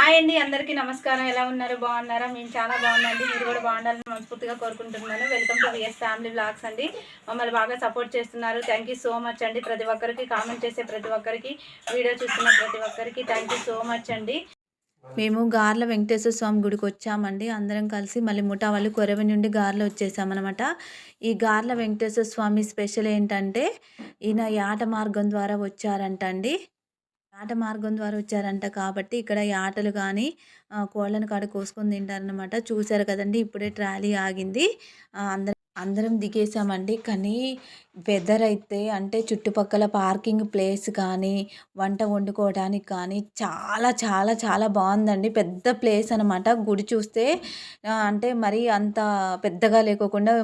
Hi అండి అందరికీ నమస్కారం. ఎలా ఉన్నారు? బాగున్నారా? మేము చాలా బాగున్నాండి మీరు కూడా బాగుండాలని మనస్ఫూర్తిగా కోరుకుంటున్నాను. Welcome to VS family blogs అండి. మమ్మల్ని బాగా సపోర్ట్ చేస్తున్నారు. థ్యాంక్ యూ సో మచ్ అండి. ప్రతి ఒక్కరికి కామెంట్ చేసే ప్రతి ఒక్కరికి వీడియో చూస్తున్న ప్రతి ఒక్కరికి థ్యాంక్ యూ సో మచ్ అండి. మేము గార్ల వెంకటేశ్వర స్వామి గుడికి వచ్చామండి. అందరం కలిసి మళ్ళీ ముఠా వాళ్ళు కొరవి నుండి గార్ల వచ్చేసామన్నమాట. ఈ గార్ల వెంకటేశ్వర స్వామి స్పెషల్ ఏంటంటే ఈయన యాట మార్గం ద్వారా వచ్చారంట ఆట మార్గం ద్వారా వచ్చారంట కాబట్టి ఇక్కడ ఈ ఆటలు కానీ కోళ్ళను కాడ కోసుకొని తింటారనమాట చూశారు కదండి ఇప్పుడే ట్రాలీ ఆగింది. అందరం అందరం దిగేసామండి కానీ వెదర్ అయితే అంటే చుట్టుపక్కల పార్కింగ్ ప్లేస్ కానీ వంట వండుకోవడానికి కానీ చాలా చాలా చాలా బాగుందండి. పెద్ద ప్లేస్ అనమాట గుడి చూస్తే అంటే మరీ అంత పెద్దగా లేకోకుండా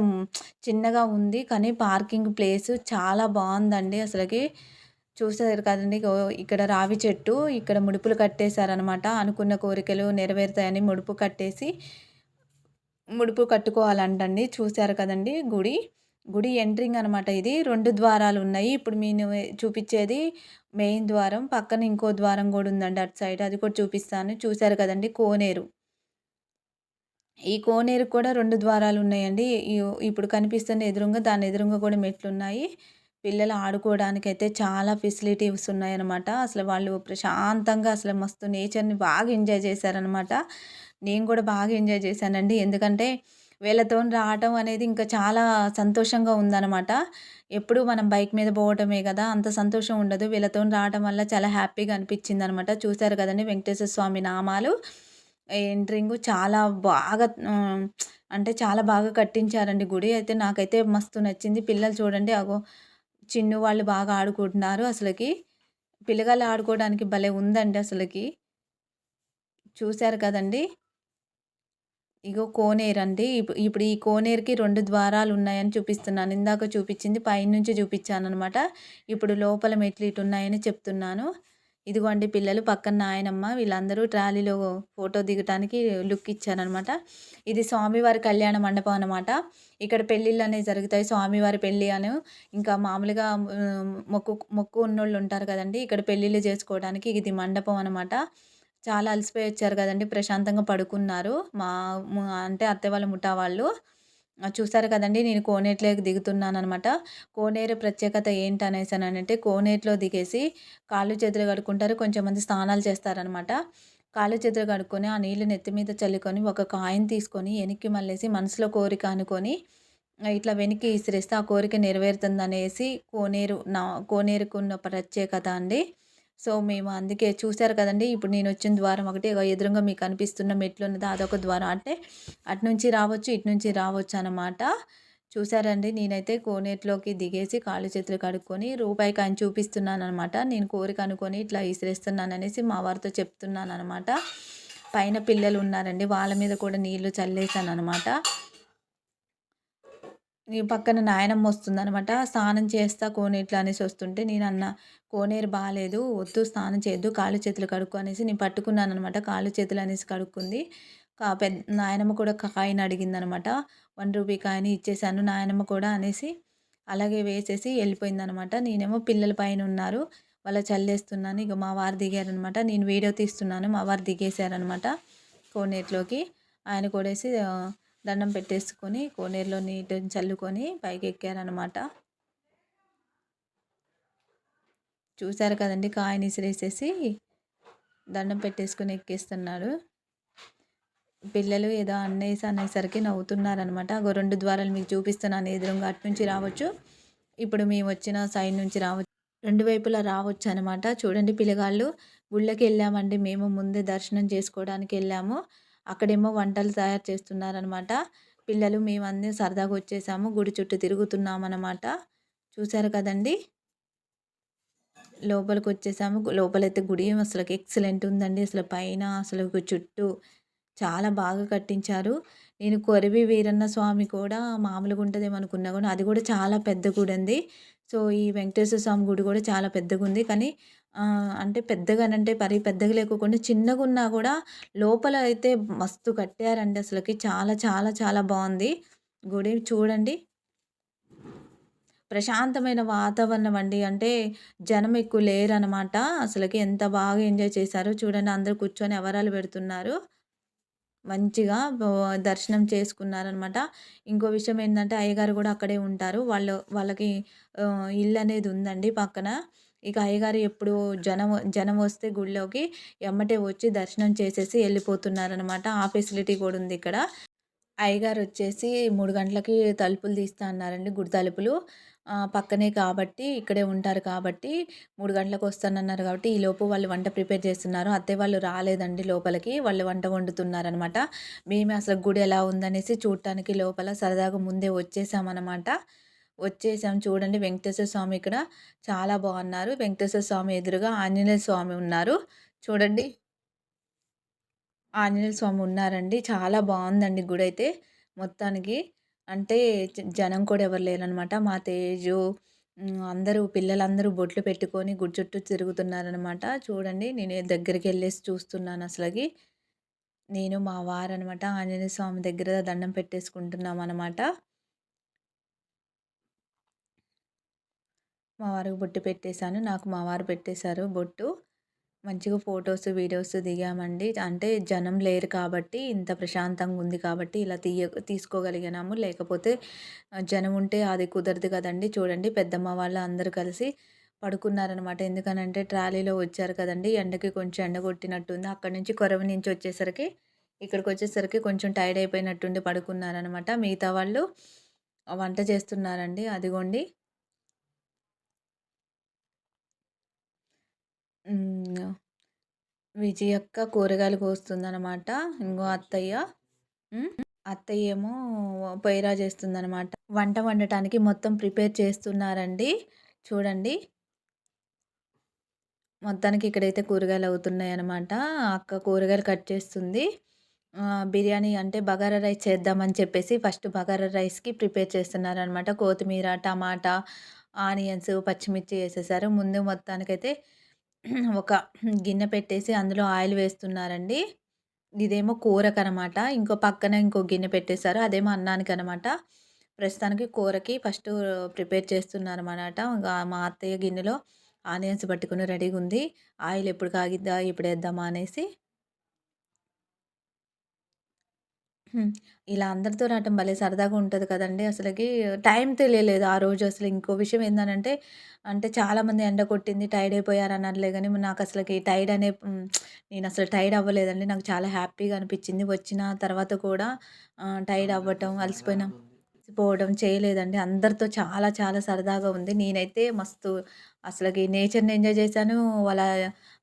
చిన్నగా ఉంది. కానీ పార్కింగ్ ప్లేస్ చాలా బాగుందండి అసలుకి. చూసారు కదండి. ఇక్కడ రావి చెట్టు ఇక్కడ ముడుపులు కట్టేశారనమాట అనుకున్న కోరికలు నెరవేరుతాయని ముడుపు కట్టేసి ముడుపు కట్టుకోవాలంటండి. చూశారు కదండి గుడి. గుడి ఎంట్రింగ్ అనమాట ఇది. రెండు ద్వారాలు ఉన్నాయి. ఇప్పుడు నేను చూపించేది మెయిన్ ద్వారం పక్కన ఇంకో ద్వారం కూడా ఉందండి అటు సైడ్. అది కూడా చూపిస్తాను. చూశారు కదండి కోనేరు. ఈ కోనేరు కూడా రెండు ద్వారాలు ఉన్నాయండి. ఇప్పుడు కనిపిస్తున్న ఎదురుగా దాని ఎదురుగా కూడా మెట్లు ఉన్నాయి. పిల్లలు ఆడుకోవడానికి అయితే చాలా ఫెసిలిటీస్ ఉన్నాయన్నమాట. అసలు వాళ్ళు ప్రశాంతంగా అసలు మస్తు నేచర్ని బాగా ఎంజాయ్ చేశారనమాట నేను కూడా బాగా ఎంజాయ్ చేశానండి. ఎందుకంటే వీళ్ళతో రావటం అనేది ఇంకా చాలా సంతోషంగా ఉందన్నమాట. ఎప్పుడు మనం బైక్ మీద పోవటమే కదా అంత సంతోషం ఉండదు. వీళ్ళతో రావటం వల్ల చాలా హ్యాపీగా అనిపించింది అనమాట చూశారు కదండి వెంకటేశ్వర స్వామి నామాలు. ఎంట్రింగ్ చాలా బాగా అంటే చాలా బాగా కట్టించారండి గుడి. అయితే నాకైతే మస్తు నచ్చింది. పిల్లలు చూడండి అగో చిన్ను వాళ్ళు బాగా ఆడుకుంటున్నారు అసలుకి. పిల్లగాళ్ళు ఆడుకోవడానికి భలే ఉందండి అసలుకి. చూశారు కదండి. ఇగో కోనేరు అండి. ఇప్పుడు ఈ కోనేరుకి రెండు ద్వారాలు ఉన్నాయని చూపిస్తున్నాను. ఇందాక చూపించింది పైనుంచి చూపించాను అనమాట ఇప్పుడు లోపల మెట్లు ఇటు ఉన్నాయని చెప్తున్నాను. ఇదిగోండి పిల్లలు పక్కన నాయనమ్మ వీళ్ళందరూ ట్రాలీలో ఫోటో దిగటానికి లుక్ ఇచ్చారనమాట ఇది స్వామివారి కళ్యాణ మండపం అనమాట ఇక్కడ పెళ్ళిళ్ళు అనేవి జరుగుతాయి. స్వామివారి పెళ్ళి అని ఇంకా మామూలుగా మొక్కు మొక్కు ఉన్నోళ్ళు ఉంటారు కదండి. ఇక్కడ పెళ్ళిళ్ళు చేసుకోవడానికి ఇది మండపం అనమాట చాలా అలసిపోయి వచ్చారు కదండి. ప్రశాంతంగా పడుకున్నారు. మా అంటే అత్తే వాళ్ళ ముఠా వాళ్ళు. చూసారు కదండి నేను కోనేట్లోకి దిగుతున్నాను అనమాట కోనేరు ప్రత్యేకత ఏంటనేసి అని అంటే కోనేట్లో దిగేసి కాళ్ళు చేతులు కడుక్కుంటారు కొంచెం మంది స్నానాలు చేస్తారనమాట. కాళ్ళు చేతులు కడుక్కొని ఆ నీళ్ళు నెత్తి మీద చల్లుకొని ఒక కాయిన్ తీసుకొని వెనక్కి మళ్ళేసి మనసులో కోరిక అనుకొని ఇట్లా వెనక్కి ఇసిరేస్తే ఆ కోరిక నెరవేరుతుంది అనేసి కోనేరు నా కోనేరుకున్న ప్రత్యేకత అండి. సో మేము అందుకే చూశారు కదండి. ఇప్పుడు నేను వచ్చిన ద్వారం ఒకటి ఎదురుగా మీకు కనిపిస్తున్న మెట్లు ఉన్నది అదొక ద్వారం. అంటే అటు నుంచి రావచ్చు ఇటు నుంచి రావచ్చు అనమాట చూసారండి నేనైతే కోనేట్లోకి దిగేసి కాళ్ళు చేతులు కడుక్కొని రూపాయి కానీ చూపిస్తున్నాను అనమాట నేను కోరిక అనుకొని ఇట్లా విసిరేస్తున్నాను అనేసి మా వారితో చెప్తున్నాను అనమాట పైన పిల్లలు ఉన్నారండి. వాళ్ళ మీద కూడా నీళ్ళు చల్లేసాను అనమాట ఈ పక్కన నాయనమ్మ వస్తుందనమాట స్నానం చేస్తా కోనేట్లో అనేసి వస్తుంటే నేను అన్న కోనేరు బాగాలేదు వద్దు స్నానం చేయొద్దు కాళ్ళు చేతులు కడుక్కు అనేసి నేను పట్టుకున్నాను అనమాట కాళ్ళు చేతులు అనేసి కడుక్కుంది. కా పెద్ద నాయనమ్మ కూడా కాయని అడిగింది అనమాట వన్ రూపీ కాయని ఇచ్చేసాను నాయనమ్మ కూడా అనేసి అలాగే వేసేసి వెళ్ళిపోయిందనమాట నేనేమో పిల్లల పైన ఉన్నారు వాళ్ళ చల్లేస్తున్నాను ఇక మా వారు దిగారనమాట నేను వీడియో తీస్తున్నాను మా వారు దిగేశారనమాట కోనేట్లోకి ఆయన కూడేసి దండం పెట్టేసుకొని కోనేరులో నీటిని చల్లుకొని పైకి ఎక్కారనమాట చూశారు కదండి కాయని ఇసిరేసేసి దండం పెట్టేసుకొని ఎక్కేస్తున్నాడు పిల్లలు ఏదో అన్నేసి అనేసరికి నవ్వుతున్నారనమాట అగో రెండు ద్వారాలు మీకు చూపిస్తున్నాను ఎదురుగా అటు నుంచి రావచ్చు ఇప్పుడు మేము వచ్చిన సైడ్ నుంచి రావచ్చు. రెండు వైపులా రావచ్చు అనమాట చూడండి పిల్లగాళ్ళు గుళ్ళకి వెళ్ళామండి మేము ముందే దర్శనం చేసుకోవడానికి వెళ్ళాము. అక్కడేమో వంటలు తయారు చేస్తున్నారనమాట. పిల్లలు మేము అన్నీ సరదాగా వచ్చేసాము. గుడి చుట్టూ తిరుగుతున్నామన్నమాట చూశారు కదండి? లోపలికి వచ్చేసాము. లోపలైతే గుడి అసలు ఎక్సలెంట్ ఉందండి. అసలు పైన అసలు చుట్టూ చాలా బాగా కట్టించారు. నేను కొరివి వీరన్న స్వామి కూడా మామూలుగా ఉంటుందేమో అనుకున్నా కూడా అది కూడా చాలా పెద్ద గుడి ఉంది సో ఈ వెంకటేశ్వర స్వామి గుడి కూడా చాలా పెద్దగా ఉంది కానీ అంటే పెద్దగానంటే మరీ పెద్దగా లేకోకుండా చిన్నగా ఉన్నా కూడా లోపల అయితే మస్తు కట్టారండి అసలుకి చాలా చాలా చాలా బాగుంది గుడి చూడండి ప్రశాంతమైన వాతావరణం అండి. అంటే జనం ఎక్కువ లేరనమాట. అసలుకి ఎంత బాగా ఎంజాయ్ చేశారో చూడండి. అందరూ కూర్చొని ఎవరాలు పెడుతున్నారు. మంచిగా దర్శనం చేసుకున్నారనమాట. ఇంకో విషయం ఏంటంటే అయ్యగారు కూడా అక్కడే ఉంటారు. వాళ్ళు వాళ్ళకి ఇల్లు అనేది ఉందండి పక్కన. ఇక అయ్యగారు ఎప్పుడు జనం జనం వస్తే గుడిలోకి ఎమ్మటే వచ్చి దర్శనం చేసేసి వెళ్ళిపోతున్నారనమాట ఆ ఫెసిలిటీ కూడా ఉంది ఇక్కడ. అయ్యగారు వచ్చేసి మూడు గంటలకి తలుపులు తీస్తా అన్నారండి గుడి తలుపులు. పక్కనే కాబట్టి ఇక్కడే ఉంటారు కాబట్టి మూడు గంటలకు వస్తానన్నారు కాబట్టి ఈ లోపు వాళ్ళు వంట ప్రిపేర్ చేస్తున్నారు. అత్తయ్య వాళ్ళు రాలేదండి లోపలికి. వాళ్ళు వంట వండుతున్నారనమాట. మేమే అసలు గుడి ఎలా ఉందనేసి చూడటానికి లోపల సరదాగా ముందే వచ్చేసామన్నమాట వచ్చేసాం చూడండి వెంకటేశ్వర స్వామి ఇక్కడ చాలా బాగున్నారు. వెంకటేశ్వర స్వామి ఎదురుగా ఆంజనేయ స్వామి ఉన్నారు. చూడండి. ఆంజనేయ స్వామి ఉన్నారండి. చాలా బావుందండి గుడైతే మొత్తానికి. అంటే జనం కూడా ఎవరు లేరనమాట. మా తేజు అందరూ పిల్లలందరూ బొట్లు పెట్టుకొని గుడి చుట్టూ తిరుగుతున్నారనమాట. చూడండి నేను దగ్గరికి వెళ్ళేసి చూస్తున్నాను అసలకి. నేను మా వారనమాట ఆంజనేయ స్వామి దగ్గర దండం పెట్టేసుకుంటున్నాం అనమాట మా వారికి బొట్టు పెట్టేశాను నాకు మా వారు పెట్టేశారు బొట్టు. మంచిగా ఫొటోస్ వీడియోస్ దిగామండి. అంటే జనం లేరు కాబట్టి ఇంత ప్రశాంతంగా ఉంది కాబట్టి ఇలా తీయ తీసుకోగలిగినాము. లేకపోతే జనం ఉంటే అది కుదరదు కదండి చూడండి పెద్దమ్మ వాళ్ళు అందరూ కలిసి పడుకున్నారనమాట. ఎందుకనంటే ట్రాలీలో వచ్చారు కదండి ఎండకి కొంచెం ఎండ కొట్టినట్టుంది. అక్కడి నుంచి కొరవ నుంచి వచ్చేసరికి ఇక్కడికి వచ్చేసరికి కొంచెం టైర్డ్ అయిపోయినట్టుండి పడుకున్నారనమాట. మిగతా వాళ్ళు వంట చేస్తున్నారండి. అదిగోండి. విజయక్క కూరగాయలు కోస్తుందనమాట. ఇంకో అత్తయ్య. అత్తయ్య ఏమో పొయ్యిరా చేస్తుందనమాట వంట వండటానికి మొత్తం ప్రిపేర్ చేస్తున్నారండి. చూడండి. మొత్తానికి ఇక్కడైతే కూరగాయలు అవుతున్నాయనమాట. అక్క కూరగాయలు కట్ చేస్తుంది. బిర్యానీ అంటే బగారా రైస్ చేద్దామని చెప్పేసి ఫస్ట్ బగారా రైస్‌కి ప్రిపేర్ చేస్తున్నారనమాట. కొత్తిమీర, టమాటా, ఆనియన్స్, పచ్చిమిర్చి వేసేసారు ముందు మొత్తానికైతే ఒక గిన్నె పెట్టేసి అందులో ఆయిల్ వేస్తున్నారండి. ఇదేమో కూరకనమాట. ఇంకో పక్కన ఇంకో గిన్నె పెట్టేశారు. అదేమో అన్నానికి అనమాట ప్రస్తుతానికి కూరకి ఫస్ట్ ప్రిపేర్ చేస్తున్నారు అనమాట మా అత్తయ్య గిన్నెలో ఆనియన్స్ పట్టుకుని రెడీగా ఉంది ఆయిల్ ఎప్పుడు కాగిద్దా? ఎప్పుడేద్దామా అనేసి. ఇలా అందరితో రావటం భలే సరదాగా ఉంటుంది కదండీ! అసలకి టైం తెలియలేదు ఆ రోజు అసలు. ఇంకో విషయం ఏందనంటే, అంటే చాలామంది ఎండ కొట్టింది, టైర్డ్ కానీ నాకు అసలకి టైర్డ్ అనే నేను అసలు టైర్డ్ అవ్వలేదండి. నాకు చాలా హ్యాపీగా అనిపించింది వచ్చిన తర్వాత కూడా టైర్డ్ అవ్వటం, అలసిపోయిన పోవడం చేయలేదండి. అందరితో చాలా చాలా సరదాగా ఉంది. నేనైతే మస్తు అసలకి నేచర్‌ని ఎంజాయ్ చేశాను. వాళ్ళ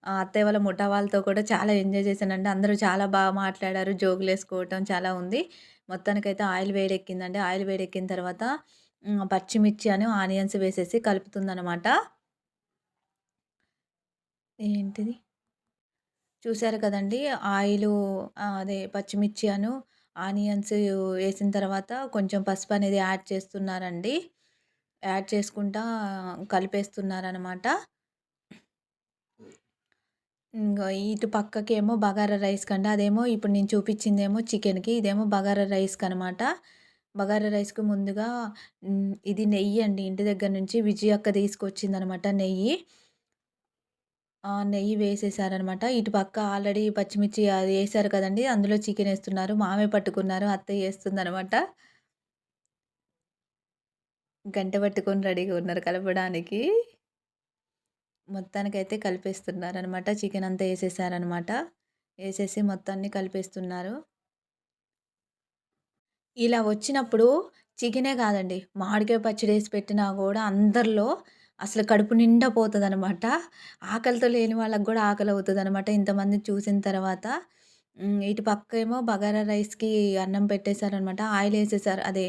అత్తయ్య వాళ్ళ ముఠా వాళ్ళతో కూడా చాలా ఎంజాయ్ చేశానండి. అందరూ చాలా బాగా మాట్లాడారు. జోకులు వేసుకోవటం చాలా ఉంది. మొత్తానికైతే ఆయిల్ వేడెక్కిందండి. ఆయిల్ వేడెక్కిన తర్వాత పచ్చిమిర్చి అని ఆనియన్స్ వేసేసి కలుపుతుందనమాట. ఏంటిది? చూసారు కదండీ! ఆయిలు అదే పచ్చిమిర్చి అను, ఆనియన్స్ వేసిన తర్వాత కొంచెం పసుపు అనేది యాడ్ చేస్తున్నారండి. యాడ్ చేసుకుంటా కలిపేస్తున్నారనమాట. ఇంగ ఇటు పక్కకేమో బగారా రైస్ కండి అదేమో ఇప్పుడు నేను చూపించిందేమో చికెన్‌కి. ఇదేమో బగారా రైస్‌కనమాట. బగారా రైస్‌కి ముందుగా ఇది నెయ్యి అండి ఇంటి దగ్గర నుంచి విజయ అక్క తీసుకొచ్చిందనమాట నెయ్యి. నెయ్యి వేసేసారనమాట. ఇటు పక్క ఆల్రెడీ పచ్చిమిర్చి అది వేసారు కదండీ! అందులో చికెన్ వేస్తున్నారు మామే పట్టుకున్నారు. అత్తయ్య వేస్తుందనమాట గంట పట్టుకొని రెడీగా ఉన్నారు కలపడానికి. మొత్తానికైతే కలిపేస్తున్నారనమాట. చికెనంతా వేసేసారనమాట వేసేసి మొత్తాన్ని కలిపేస్తున్నారు. ఇలా వచ్చినప్పుడు చికెనే కాదండి. మామిడికాయ వేసి పెట్టినా కూడా అందరిలో అసలు కడుపు నిండా అనమాట ఆకలితో లేని వాళ్ళకి అవుతుంది అనమాట ఇంతమంది చూసిన తర్వాత. ఇటు ఇటు పక్కేమో బగారా రైస్‌కి అన్నం పెట్టేశారనమాట ఆయిల్ వేసేసారు అదే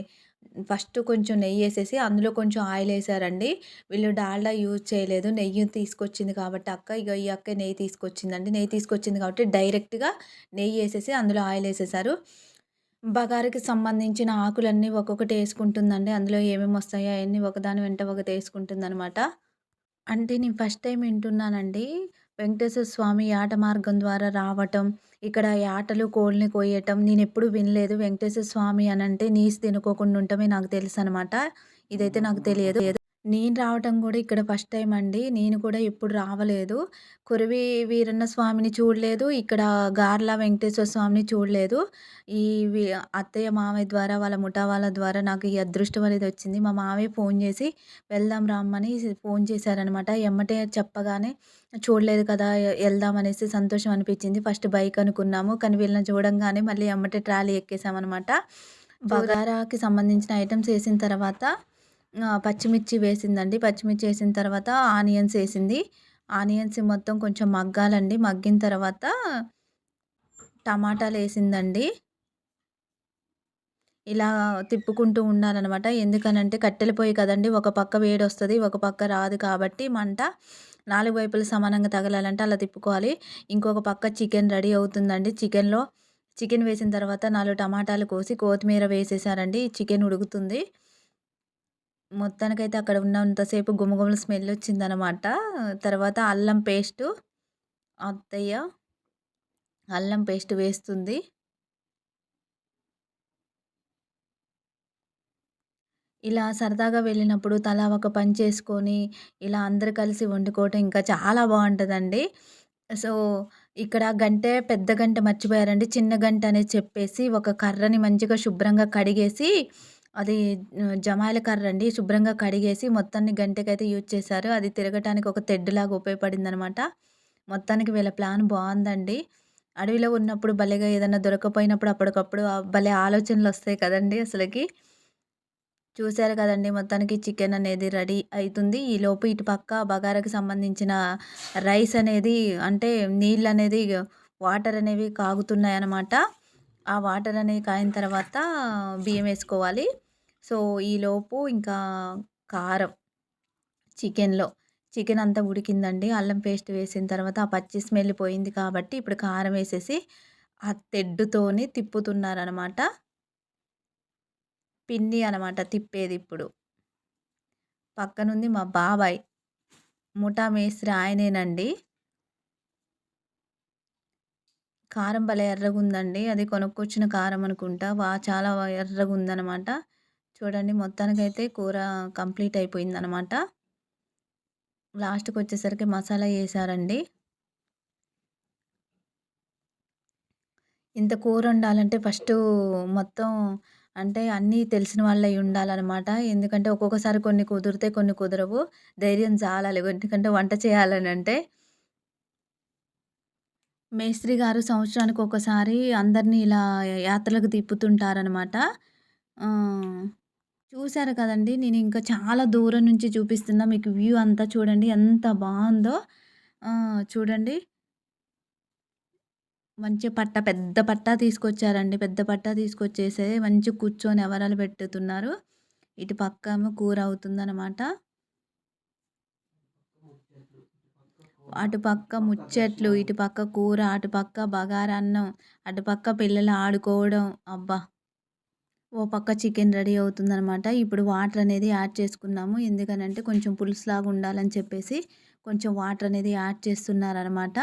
ఫస్ట్ కొంచెం నెయ్యి వేసేసి అందులో కొంచెం ఆయిల్ వేసారండి వీళ్ళు డాల్డా యూజ్ చేయలేదు. నెయ్యి తీసుకొచ్చింది కాబట్టి అక్క, ఇక ఈ అక్కే నెయ్యి తీసుకొచ్చిందండి. నెయ్యి తీసుకొచ్చింది కాబట్టి డైరెక్ట్‌గా నెయ్యి వేసేసి అందులో ఆయిల్ వేసేసారు బగారికి సంబంధించిన ఆకులన్నీ ఒక్కొక్కటి వేసుకుంటుందండి అందులో ఏమేమి వస్తాయో అవన్నీ ఒకదాని వెంట ఒకటి వేసుకుంటుందనమాట అంటే నేను ఫస్ట్ టైం వింటున్నానండి. వెంకటేశ్వర స్వామి యాట మార్గం ద్వారా రావటం, ఇక్కడ ఆటలు కోళ్ళని కొయ్యటం నేనెప్పుడు వినలేదు. వెంకటేశ్వర స్వామి అని అంటే నీసు తినుకోకుండా ఉండటమే నాకు తెలుసు అనమాట ఇదైతే నాకు తెలియదు. నేను రావటం గూడా ఇక్కడ ఫస్ట్ టైమ్ అండి. నేను కూడా ఎప్పుడు రావలేదు. కురవి వీరన్న స్వామిని చూడలేదు. ఇక్కడ గార్ల వెంకటేశ్వర స్వామిని చూడలేదు. ఈ అత్తయ్య, మామయ్య ద్వారా వాళ్ళ ముఠా వాళ్ళ ద్వారా నాకు ఈ అదృష్టం అనేది వచ్చింది. మా మామయ్య ఫోన్ చేసి వెళ్దాం రమ్మని ఫోన్ చేశారనమాట. ఎమ్మటే చెప్పగానే చూడలేదు కదా! ఎ ఎళ్దాం అనేసి సంతోషం అనిపించింది. ఫస్ట్ బైక్ అనుకున్నాము. కానీ వీళ్ళని చూడంగానే మళ్ళీ ఎమ్మటే ట్రాలీ ఎక్కేసామనమాట. బగారాకి సంబంధించిన ఐటెమ్స్ ఏసిన తర్వాత పచ్చిమిర్చి వేసిందండి. పచ్చిమిర్చి వేసిన తర్వాత ఆనియన్స్ వేసింది ఆనియన్స్ మొత్తం కొంచెం మగ్గాలండి. మగ్గిన తర్వాత టమాటాలు వేసిందండి ఇలా తిప్పుకుంటూ ఉండాలన్నమాట ఎందుకనంటే కట్టెల పొయ్యి కదండీ! ఒక పక్క వేడొస్తది. ఒక పక్క రాదు కాబట్టి మంట నాలుగు వైపులు సమానంగా తగలాలంటే అలా తిప్పుకోవాలి. ఇంకొక పక్క చికెన్ రెడీ అవుతుందండి. చికెన్‌లో చికెన్ వేసిన తర్వాత నాలుగు టమాటాలు కోసి కొత్తిమీర వేసేసారండి. చికెన్ ఉడుకుతుంది. మొత్తానికైతే అక్కడ ఉన్నంత సేపు గుమగుమల స్మెల్ వచ్చిందనమాట. తర్వాత అల్లం పేస్టు అత్తయ్య అల్లం పేస్ట్ వేస్తుంది. ఇలా సరదాగా వెళ్ళినప్పుడు తలా ఒక పని చేసుకొని, ఇలా అందరు కలిసి వండుకోవటం ఇంకా చాలా బాగుంటుందండి సో, ఇక్కడ గంటె పెద్ద గంటె మర్చిపోయారండి. చిన్న గంటె అనేది చెప్పేసి ఒక కర్రని మంచిగా శుభ్రంగా కడిగేసి అది జమాయిల కర్ర అండి శుభ్రంగా కడిగేసి మొత్తాన్ని గంటకైతే యూజ్ చేశారు. అది తిరగటానికి ఒక తెడ్డులాగా ఉపయోగపడిందనమాట. మొత్తానికి వీళ్ళ ప్లాన్ బాగుందండి అడవిలో ఉన్నప్పుడు భలేగా ఏదైనా దొరకపోయినప్పుడు అప్పటికప్పుడు భలే ఆలోచనలు వస్తాయి కదండీ అసలకి. చూశారు కదండి మొత్తానికి చికెన్ అనేది రెడీ అవుతుంది ఈ లోపు ఇటు పక్క బగారాకి సంబంధించిన రైస్ అనేది అంటే నీళ్ళు అనేది వాటర్ అనేవి కాగుతున్నాయి అన్నమాట ఆ వాటర్ అనేవి కాగిన తర్వాత బియ్యం వేసుకోవాలి సో, ఈలోపు ఇంకా కారం చికెన్‌లో చికెన్ అంతా ఉడికిందండి. అల్లం పేస్ట్ వేసిన తర్వాత ఆ పచ్చి స్మెల్ పోయింది కాబట్టి ఇప్పుడు కారం వేసేసి ఆ తెడ్డుతోని తిప్పుతున్నారనమాట. పిండి అనమాట తిప్పేది ఇప్పుడు పక్కనుంది మా బాబాయ్. ముఠా మేస్త్రి ఆయనేనండి. కారం భలే ఎర్రగుందండి. అది కొనుక్కొచ్చిన కారం అనుకుంటా. వా చాలా ఎర్రగుందనమాట. చూడండి మొత్తానికైతే కూర కంప్లీట్ అయిపోయిందనమాట. లాస్ట్‌కొచ్చేసరికి మసాలా వేసారండి ఇంత కూర ఉండాలంటే ఫస్ట్ మొత్తం అంటే అన్నీ తెలిసిన వాళ్ళే ఉండాలన్నమాట ఎందుకంటే ఒక్కొక్కసారి కొన్ని కుదిరితే కొన్ని కుదరవు. ధైర్యం చాలాలి. ఎందుకంటే వంట చేయాలని అంటే మేస్త్రి గారు సంవత్సరానికి ఒకసారి అందరిని ఇలా యాత్రలకు తిప్పుతుంటారనమాట. చూశారు కదండి కదండీ! నేను ఇంకా చాలా దూరం నుంచి చూపిస్తున్నా. మీకు వ్యూ అంతా చూడండి ఎంత బాగుందో చూడండి. మంచి పట్టా పెద్ద పట్టా తీసుకొచ్చారండి. పెద్ద పట్టా తీసుకొచ్చేసి మంచి కూర్చొని ఎవరాలు పెట్టుతున్నారు. ఇటు పక్కేమో కూర అవుతుందనమాట. అటుపక్క ముచ్చట్లు, ఇటు పక్క కూర, అటుపక్క బగారన్నం, అటుపక్క పిల్లలు ఆడుకోవడం. అబ్బా! ఓ పక్క చికెన్ రెడీ అవుతుందనమాట. ఇప్పుడు వాటర్ అనేది యాడ్ చేసుకున్నాము. ఎందుకనంటే కొంచెం పులుసులాగా ఉండాలని చెప్పేసి కొంచెం వాటర్ అనేది యాడ్ చేస్తున్నారనమాట.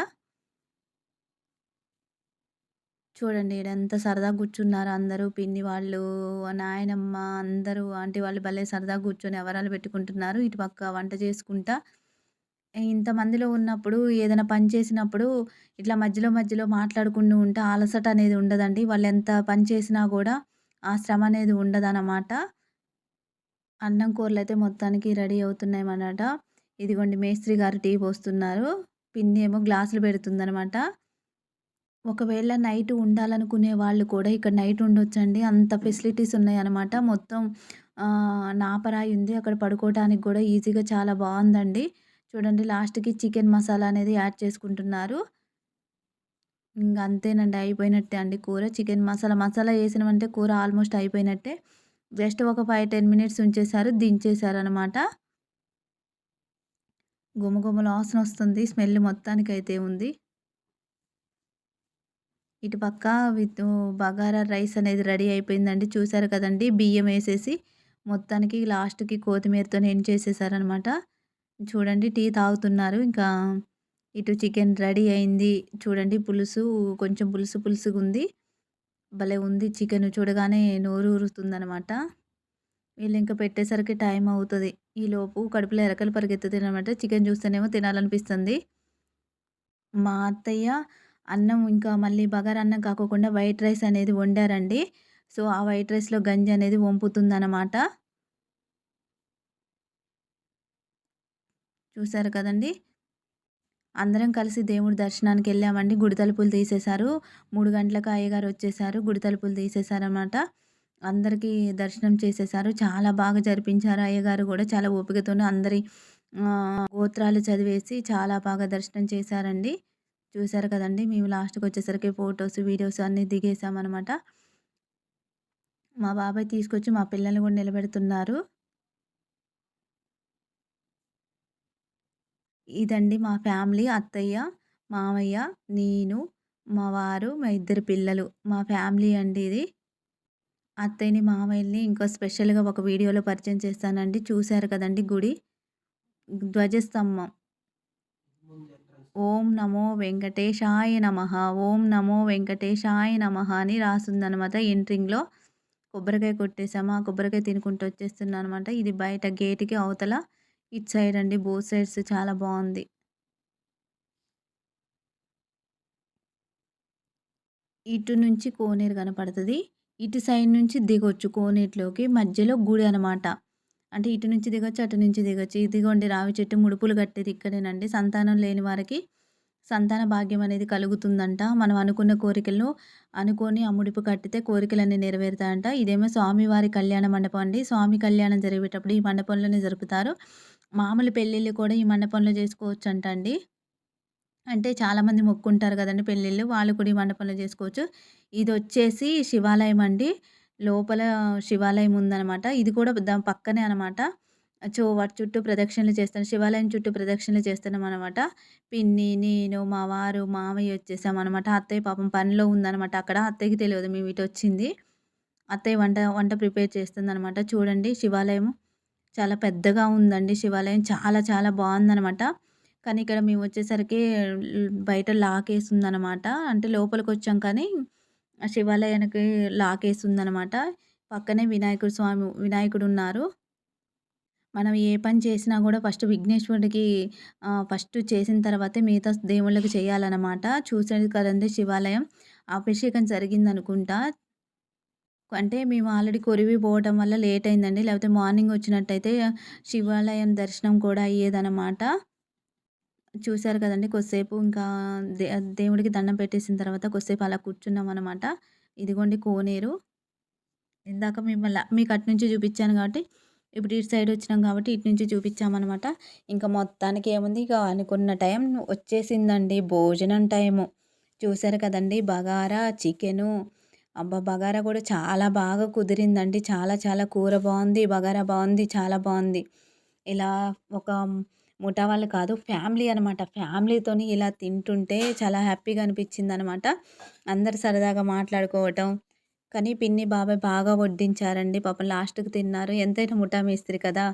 చూడండి ఎంత సరదా కూర్చున్నారు అందరూ పిన్ని వాళ్ళు, నాయనమ్మ అందరూ ఆంటీ వాళ్ళు భలే సరదా కూర్చొని ఎవరాలు పెట్టుకుంటున్నారు. ఇటు పక్క వంట చేసుకుంటా ఇంతమందిలో ఉన్నప్పుడు ఏదైనా పని చేసినప్పుడు ఇట్లా మధ్యలో మధ్యలో మాట్లాడుకుంటూ ఉంటే అలసట అనేది ఉండదండి. వాళ్ళు ఎంత పని చేసినా కూడా ఆ శ్రమ అనేది ఉండదన్నమాట అన్నం కూరలు అయితే మొత్తానికి రెడీ అవుతున్నాయి అన్నమాట ఇదిగోండి మేస్త్రి గారు టీ పోస్తున్నారు. పిన్ని ఏమో గ్లాసులు పెడుతుందనమాట. ఒకవేళ నైట్ ఉండాలనుకునే వాళ్ళు కూడా ఇక్కడ నైట్ ఉండొచ్చండి. అంత ఫెసిలిటీస్ ఉన్నాయన్నమాట మొత్తం నాపరాయి ఉంది. అక్కడ పడుకోవటానికి కూడా ఈజీగా చాలా బాగుందండి చూడండి లాస్ట్‌కి చికెన్ మసాలా అనేది యాడ్ చేసుకుంటున్నారు. ఇంక అంతేనండి అయిపోయినట్టే అండి కూర. చికెన్ మసాలా, మసాలా వేసినామంటే కూర ఆల్మోస్ట్ అయిపోయినట్టే. జస్ట్ ఒక 5, 10 మినిట్స్ ఉంచేసారు. దించేసారనమాట. గుమగుమల వాసనొస్తుంది. స్మెల్ మొత్తానికైతే ఉంది. ఇటు పక్క విత్ బగారా రైస్ అనేది రెడీ అయిపోయిందండి. చూసారు కదండి బియ్యం వేసేసి మొత్తానికి లాస్ట్‌కి కొత్తిమీరతో ఎండ్ చేసేసారనమాట. చూడండి టీ తాగుతున్నారు. ఇంకా ఇటు చికెన్ రెడీ అయింది. చూడండి పులుసు కొంచెం పులుసు పులుసుగా ఉంది భలే ఉంది చికెను. చూడగానే నోరు ఊరుతుందనమాట. ఇంకా పెట్టేసరికి టైం అవుతుంది. ఈలోపు కడుపులో ఎరకలు పరిగెత్తుతాయనమాట చికెన్ చూస్తేనేమో తినాలనిపిస్తుంది. మా అత్తయ్య అన్నం ఇంకా మళ్ళీ బగారన్నం కాకోకుండా వైట్ రైస్ అనేది వండారండి. సో ఆ వైట్ రైస్లో గంజి అనేది వంపుతుంది అనమాట చూసారు కదండి? అందరం కలిసి దేవుడి దర్శనానికి వెళ్ళామండి. గుడి తలుపులు తీసేశారు. మూడు గంటలకు అయ్యగారు వచ్చేసారు గుడి తలుపులు తీసేశారన్నమాట. అందరికీ దర్శనం చేసేసారు చాలా బాగా జరిపించారు అయ్యగారు కూడా. చాలా ఓపికతోనే అందరి గోత్రాలు చదివేసి చాలా బాగా దర్శనం చేశారండి. చూశారు కదండి. మేము లాస్ట్కి వచ్చేసరికి ఫొటోస్ వీడియోస్ అన్నీ దిగేసామన్నమాట మా బాబాయ్ తీసుకొచ్చి మా పిల్లలు కూడా నిలబెడుతున్నారు. ఇదండి మా ఫ్యామిలీ. అత్తయ్య మామయ్య నేను మా వారు మా ఇద్దరు పిల్లలు. మా ఫ్యామిలీ అండి ఇది. అత్తయ్యని మామయ్యని ఇంకో స్పెషల్గా ఒక వీడియోలో పరిచయం చేస్తానండి. చూశారు కదండి గుడి? ధ్వజస్తంభం. ఓం నమో వెంకటేశాయ నమ. ఓం నమో వెంకటేశాయ నమ అని రాస్తుందనమాట ఎంట్రింగ్లో. కొబ్బరికాయ కొట్టేసామా కొబ్బరికాయ తినుకుంటూ వచ్చేస్తున్నాను అనమాట ఇది బయట గేట్కి అవతల ఇటు సైడ్ అండి బోత్ సైడ్స్ చాలా బాగుంది. ఇటు నుంచి కోనేరు కనపడుతుంది. ఇటు సైడ్ నుంచి దిగొచ్చు కోనేటిలోకి మధ్యలో గుడి అనమాట అంటే ఇటు నుంచి దిగొచ్చు అటు నుంచి దిగొచ్చు. ఇదిగోండి రావి చెట్టు ముడుపులు కట్టేది ఇక్కడేనండి. సంతానం లేని వారికి సంతాన భాగ్యం అనేది కలుగుతుందంట. మనం అనుకున్న కోరికలను అనుకొని ఆ ముడుపు కట్టితే కోరికలన్నీ నెరవేరుతాయంట. ఇదేమో స్వామివారి కళ్యాణ మండపం అండి. స్వామి కళ్యాణం జరిగేటప్పుడు ఈ మండపంలోనే జరుపుతారు. మామూలు పెళ్ళిళ్ళు కూడా ఈ మండపంలో చేసుకోవచ్చు అంట అండి అంటే చాలామంది మొక్కుంటారు కదండి పెళ్ళిళ్ళు వాళ్ళు కూడా ఈ మండపంలో చేసుకోవచ్చు. ఇది వచ్చేసి శివాలయం అండి. లోపల శివాలయం ఉందనమాట. ఇది కూడా దాని పక్కనే అనమాట. చో వాటి చుట్టూ ప్రదక్షిణలు చేస్తాను శివాలయం చుట్టూ ప్రదక్షిణలు చేస్తున్నాం అనమాట పిన్ని నేను మా వారు మామయ్య వచ్చేసాం అనమాట అత్తయ్య పాపం పనిలో ఉందనమాట. అక్కడ అత్తయ్యకి తెలియదు మేము ఇటు వచ్చింది అత్తయ్య వంట వంట ప్రిపేర్ చేస్తుంది అనమాట చూడండి శివాలయం చాలా పెద్దగా ఉందండి శివాలయం. చాలా చాలా బాగుందనమాట కానీ ఇక్కడ మేము వచ్చేసరికి బయట లాక్ వేసి అంటే లోపలికి వచ్చాం కానీ ఆ శివాలయానికి లాక్ వేసి పక్కనే వినాయకుడు స్వామి వినాయకుడు ఉన్నారు మనం ఏ పని చేసినా కూడా ఫస్ట్ విఘ్నేశ్వరుడికి ఫస్ట్ చేసిన తర్వాతే మిగతా దేవుళ్ళకి చేయాలన్నమాట. చూసేది కదండి శివాలయం. అభిషేకం జరిగిందనుకుంటా. అంటే మేము ఆల్రెడీ కొరివి పోవటం వల్ల లేట్ అయిందండి. లేకపోతే మార్నింగ్ వచ్చినట్టయితే శివాలయం దర్శనం కూడా అయ్యేదన్నమాట. చూశారు కదండి కొద్దిసేపు ఇంకా దే దేవుడికి దండం పెట్టేసిన తర్వాత కొద్దిసేపు అలా కూర్చున్నాం అనమాట ఇదిగోండి కోనేరు. ఇందాక మిమ్మల్ని మీకు అటు నుంచి చూపించాను కాబట్టి ఇప్పుడు ఇటు సైడ్ వచ్చినాం కాబట్టి ఇటు నుంచి చూపించామన్నమాట. ఇంకా మొత్తానికి ఏముంది? ఇక అనుకున్న టైం వచ్చేసిందండి. భోజనం టైము. చూసారు కదండి బగారా చికెను అబ్బా! బగారా కూడా చాలా బాగా కుదిరిందండి. చాలా చాలా కూర బాగుంది బగారా బాగుంది చాలా బాగుంది. ఇలా ఒక ముఠా వాళ్ళు కాదు ఫ్యామిలీ అనమాట ఫ్యామిలీతోని ఇలా తింటుంటే చాలా హ్యాపీగా అనిపించింది అనమాట అందరు సరదాగా మాట్లాడుకోవటం. కానీ పిన్ని బాబాయ్ బాగా వడ్డించారండి. పాపం లాస్ట్కి తిన్నారు. ఎంతైనా ముఠా మేస్త్రి కదా!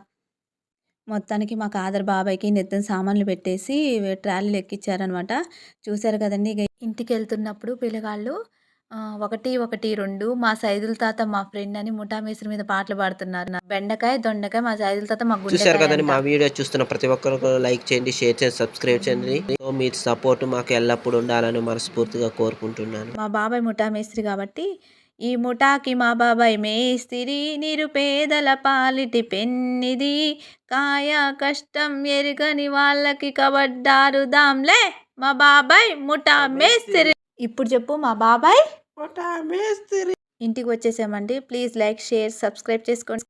మొత్తానికి మా కాదర్ బాబాయ్కి నెత్తిన సామాన్లు పెట్టేసి ట్రాలీలు ఎక్కించారనమాట చూశారు కదండి ఇంటికి వెళ్తున్నప్పుడు పిల్లగాళ్ళు ఒకటి ఒకటి రెండు మా సైదుల తాత మా ఫ్రెండ్ అని ముఠా మేస్త్రి మీద పాటలు పాడుతున్నారు. బెండకాయ దొండకాయ మా సైదుల తాత మా చూశారు కదండి మా వీడియో చూస్తున్న ప్రతి ఒక్కరు లైక్ చేయండి షేర్ చేయండి సబ్స్క్రైబ్ చేయండి. మీ సపోర్ట్ మాకు ఎల్లప్పుడూ ఉండాలని మనస్ఫూర్తిగా కోరుకుంటున్నాను. మా బాబాయ్ ముఠా మేస్త్రి కాబట్టి ఈ ముఠాకి మా బాబాయ్ మేస్తిరి నిరుపేదల పాలిటి పెన్నిది. కాయ కష్టం ఎరుగని వాళ్ళకి కబడ్డారు దాంలే మా బాబాయ్ ముఠా మేస్తిరి ఇప్పుడు చెప్పు మా బాబాయ్. ఇంటికి వచ్చేసామండి. ప్లీజ్ లైక్ షేర్ సబ్స్క్రైబ్ చేసుకోండి.